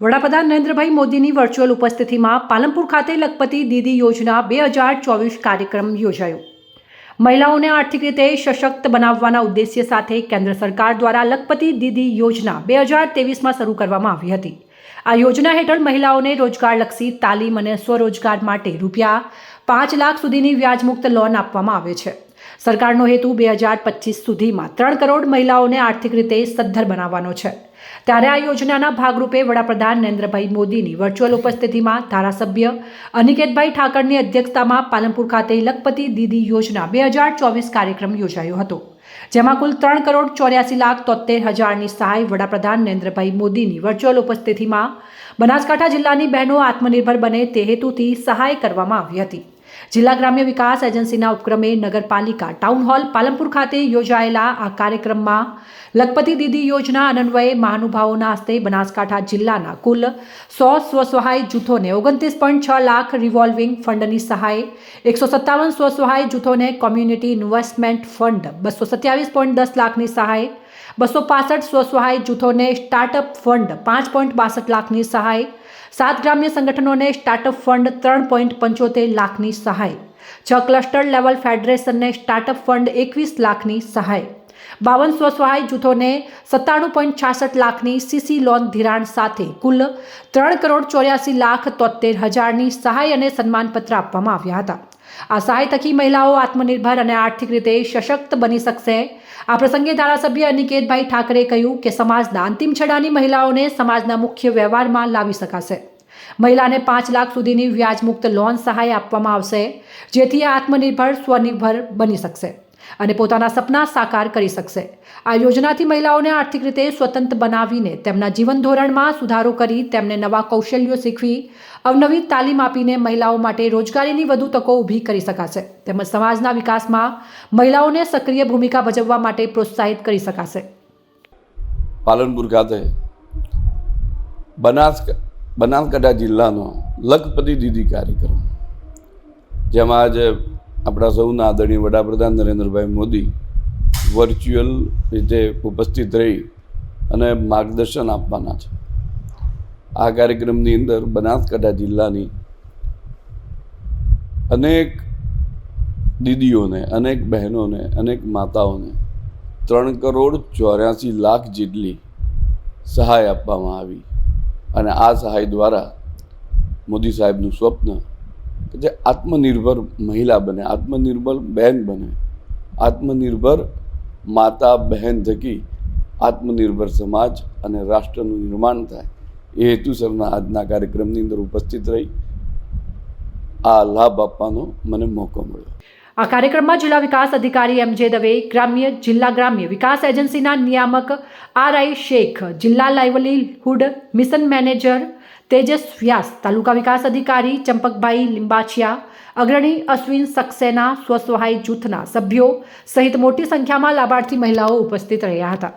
વડાપ્રધાન નરેન્દ્રભાઈ મોદીની વર્ચ્યુઅલ ઉપસ્થિતિમાં પાલનપુર ખાતે લખપતિ દીદી યોજના બે હજાર ચોવીસ કાર્યક્રમ યોજાયો. મહિલાઓને આર્થિક રીતે સશક્ત બનાવવાના ઉદ્દેશ્ય સાથે કેન્દ્ર સરકાર દ્વારા લખપતિ દીદી યોજના બે હજાર ત્રેવીસમાં શરૂ કરવામાં આવી હતી. આ યોજના હેઠળ મહિલાઓને રોજગારલક્ષી તાલીમ અને સ્વરોજગાર માટે રૂપિયા પાંચ લાખ સુધીની વ્યાજમુક્ત લોન આપવામાં આવે છે. સરકારનો હેતુ બે હજાર પચીસ સુધીમાં ત્રણ કરોડ મહિલાઓને આર્થિક રીતે સદ્ધર બનાવવાનો છે. ત્યારે આ યોજનાના ભાગરૂપે વડાપ્રધાન નરેન્દ્રભાઈ મોદીની વર્ચ્યુઅલ ઉપસ્થિતિમાં ધારાસભ્ય અનિકેતભાઈ ઠાકરની અધ્યક્ષતામાં પાલનપુર ખાતે લખપતિ દીદી યોજના બે હજાર ચોવીસ કાર્યક્રમ યોજાયો હતો, જેમાં કુલ ત્રણ કરોડ ચોર્યાસી લાખ તોતેર હજારની સહાય વડાપ્રધાન નરેન્દ્રભાઈ મોદીની વર્ચ્યુઅલ ઉપસ્થિતિમાં બનાસકાંઠા જિલ્લાની બહેનો આત્મનિર્ભર બને તે હેતુથી સહાય કરવામાં આવી હતી. જિલ્લા ગ્રામ્ય વિકાસ એજન્સીના ઉપક્રમે નગરપાલિકા ટાઉન હોલ પાલનપુર ખાતે યોજાયેલા આ કાર્યક્રમમાં લખપતિ દીદી યોજના અન્વયે મહાનુભાવોના હસ્તે બનાસકાંઠા જિલ્લાના કુલ સો સ્વસહાય જૂથોને ઓગણત્રીસ પોઈન્ટ છ લાખ રિવોલ્વિંગ ફંડની સહાય, એકસો સત્તાવન સ્વસહાય જૂથોને કોમ્યુનિટી ઇન્વેસ્ટમેન્ટ ફંડ બસો સત્યાવીસ પોઈન્ટ દસ લાખની સહાય બસો પાસઠ સ્વસહાય જૂથોને સ્ટાર્ટઅપ ફંડ પાંચ પોઈન્ટ બાસઠ લાખની સહાય, સાત ગ્રામ્ય સંગઠનોને સ્ટાર્ટઅપ ફંડ ત્રણ પોઈન્ટ પંચોતેર લાખની સહાય, છ ક્લસ્ટર લેવલ ફેડરેશનને સ્ટાર્ટઅપ ફંડ એકવીસ લાખની સહાય, બાવન સ્વસહાય જૂથોને સત્તાણું પોઈન્ટ છાસઠ લાખની સીસી લોન ધિરાણ સાથે કુલ ત્રણ કરોડ ચોર્યાસી લાખ તોતેર હજારની સહાય અને સન્માનપત્ર આપવામાં આવ્યા હતા. આ સહાય થકી મહિલાઓ આત્મનિર્ભર અને આર્થિક રીતે સશક્ત બની શકશે. આ પ્રસંગે ધારાસભ્ય અનિકેતભાઈ ઠાકરે કહ્યું કે સમાજના અંતિમ છેડાની મહિલાઓને સમાજના મુખ્ય વ્યવહારમાં લાવી શકાશે. મહિલાને પાંચ લાખ સુધીની વ્યાજમુક્ત લોન સહાય આપવામાં આવશે, જેથી આત્મનિર્ભર સ્વનિર્ભર બની શકશે. અને પોતાના સપના સાકાર કરી શકશે. આ યોજનાથી મહિલાઓને આર્થિક રીતે સ્વતંત્ર બનાવીને તેમના જીવન ધોરણમાં સુધારો કરી તેમને નવા કૌશલ્યો શીખવી, અવનવી તાલીમ આપીને મહિલાઓ માટે રોજગારીની વધુ તકો ઊભી કરી શકાશે. તેમજ સમાજના વિકાસમાં મહિલાઓને સક્રિય ભૂમિકા ભજવવા માટે પ્રોત્સાહિત કરી શકાશે. પાલનપુર ખાતે બનાસ બનાસકાંઠા જિલ્લાનો લખપતિ દીદી કાર્યક્રમ. જેમાં આજે આપણા સૌના આદરણીય વડાપ્રધાન નરેન્દ્રભાઈ મોદી વર્ચ્યુઅલ રીતે ઉપસ્થિત રહી અને માર્ગદર્શન આપવાના છે. આ કાર્યક્રમની અંદર બનાસકાંઠા જિલ્લાની અનેક દીદીઓને, અનેક બહેનોને, અનેક માતાઓને ત્રણ કરોડ ચોર્યાસી લાખ જેટલી સહાય આપવામાં આવી અને આ સહાય દ્વારા મોદી સાહેબનું સ્વપ્ન કે જે આત્મનિર્ભર મહિલા બને, આત્મનિર્ભર બહેન બને, આત્મનિર્ભર માતા બહેન થકી આત્મનિર્ભર સમાજ અને રાષ્ટ્રનું નિર્માણ થાય. એ હેતુસરના આજના કાર્યક્રમની અંદર ઉપસ્થિત રહી. આ લાભ આપવાનો મને મોકો મળ્યો. આ કાર્યક્રમમાં જિલ્લા વિકાસ અધિકારી એમ જે દવે, ગ્રામ્ય, જિલ્લા ગ્રામ્ય વિકાસ એજન્સીના નિયામક આર આઈ શેખ, જિલ્લા livelihood mission manager Tejas Vyas તાલુકા વિકાસ અધિકારી ચંપકભાઈ લિંબાછિયા અગ્રણી અશ્વિન સક્સેના સ્વસહાય જૂથના સભ્યો સહિત મોટી સંખ્યામાં લાભાર્થી મહિલાઓ ઉપસ્થિત રહ્યા હતા